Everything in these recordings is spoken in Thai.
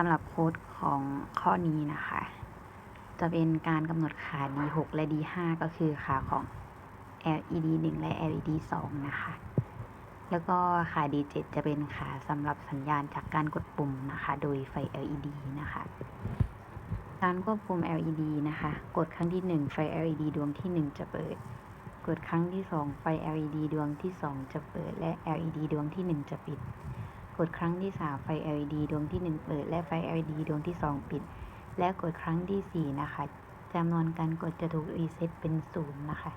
สำหรับโค้ดของข้อนี้นะคะ จะเป็นการกำหนดขา D6 และ D5 ก็คือขาของ LED 1 และ LED 2 นะคะ แล้วก็ขา D7 จะเป็นขาสำหรับสัญญาณจากการกดปุ่มนะคะ โดยไฟ LED นะคะ การควบคุม LED นะคะ กดครั้งที่ 1 ไฟ LED ดวงที่ 1 จะเปิด กดครั้งที่ 2 ไฟ LED ดวงที่ 2 จะเปิด และ LED ดวงที่ 1 จะปิด กดครั้งที่ 3 ไฟ LED ดวงที่ 1 เปิด และไฟ LED ดวงที่ 2 ปิด และกดครั้งที่ 4 นะคะจำนวนการกดจะถูกรีเซ็ตเป็นศูนย์นะคะ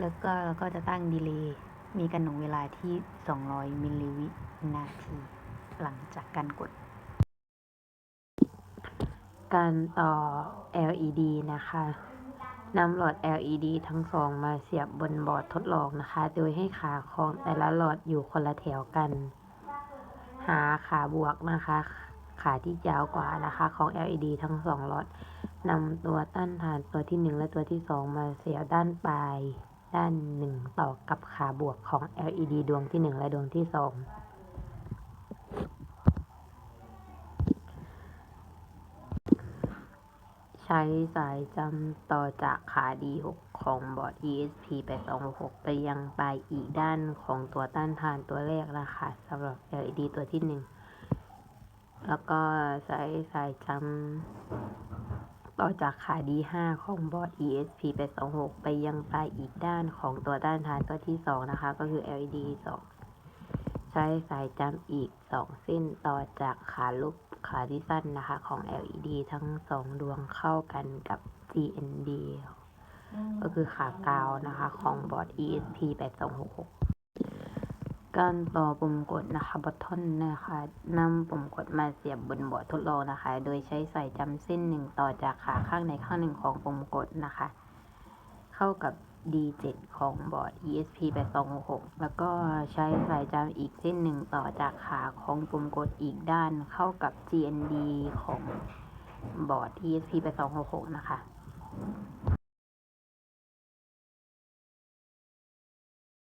แล้วก็เราก็จะตั้งดีเลย์มีกำหนดเวลาที่ 200 มิลลิวินาที หลังจากการกด การต่อ LED นะคะนำหลอด LED ทั้งสองมาเสียบบนบอร์ดทดลองนะคะ โดยให้ขาของแต่ละหลอดอยู่คนละแถวกัน ขาบวกนะคะ ขาที่ยาวกว่านะคะ ของ LED ทั้งสองหลอดนำตัวต้านทานตัวที่หนึ่งและตัวที่สองมาเสียบด้านปลายด้านหนึ่งต่อกับขาบวกของ LED ดวงที่หนึ่งและดวงที่สอง ใช้สายจำต่อจากขา D6 ของบอร์ด ESP 8266 ไปยังปลายอีกด้านของตัวต้านทานตัวแรกนะคะสำหรับ LED ตัวที่หนึ่งแล้วก็ใช้สายจำต่อจากขา D5 ของบอร์ด ESP 826 ไปยังปลายอีกด้านของตัวต้านทานตัวที่สองนะคะ ก็คือ LED 2 ใช้สายจำอีก 2 เส้นต่อจากขาลูก ขาที่สั้นนะคะ ของ LED ทั้งสองดวงเข้ากันกับ GND ก็คือขากาวนะคะของบอร์ด ESP 8266การต่อปุ่มกดนะคะบัตทอนนะคะนำปุ่มกดมาเสียบบนบอร์ดทดลองนะคะ โดยใช้สายจำเส้นหนึ่งต่อจากขาข้างในข้างหนึ่งของปุ่มกดนะคะ เข้ากับ D7 ของบอร์ด ESP 8266แล้วก็ใช้สายจามอีกเส้นหนึ่งต่อจากขาของปุ่มกดอีกด้านเข้ากับ GND ของบอร์ด ESP 8266นะคะ